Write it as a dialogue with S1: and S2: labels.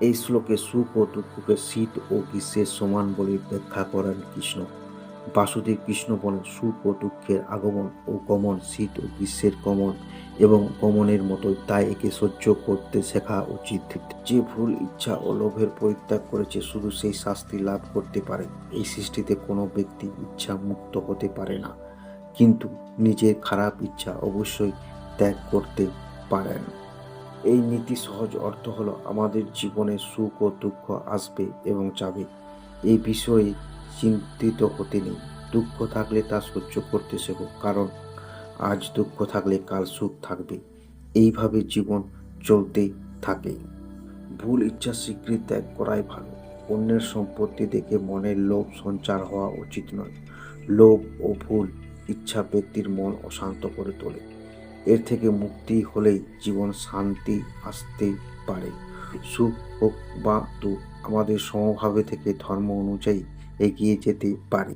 S1: এই শ্লোকে সুখ ও দুঃখকে শীত ও গ্রীষ্মের সমান বলে ব্যাখ্যা করেন কৃষ্ণ। বাসুদেব কৃষ্ণ বলেন, সুখ ও দুঃখের আগমন ও গমন, শীত ও গ্রীষ্মের গমন এবং গমনের মতোই, তাই একে সহ্য করতে শেখা উচিত। যে ভুল, ইচ্ছা ও লোভের পরিত্যাগ করেছে, শুধু সেই শাস্তি লাভ করতে পারে। এই সৃষ্টিতে কোনো ব্যক্তি ইচ্ছা মুক্ত হতে পারে না, কিন্তু নিজের খারাপ ইচ্ছা অবশ্যই ত্যাগ করতে পারেন। এই নীতি সহজ অর্থ হলো আমাদের জীবনে সুখ ও দুঃখ আসবে এবং যাবে। এই বিষয়ে চিন্তিত হতে নেই। দুঃখ থাকলে তা সহ্য করতে শেখো, কারণ আজ দুঃখ থাকলে কাল সুখ থাকবে। এইভাবে জীবন চলতে থাকে। ভুল ইচ্ছা স্বীকৃতি ত্যাগ করাই ভালো। অন্যের সম্পত্তি দেখে মনের লোভ সঞ্চার হওয়া উচিত নয়। লোভ ও ভুল ইচ্ছা ব্যক্তির মন অশান্ত করে তোলে। থেকে মুক্তি হলেই জীবন শান্তি আসতে পারে। সুখ হোক বা দুঃখ আমাদের সমভাবে থেকে ধর্ম অনুযায়ী এগিয়ে যেতে পারে।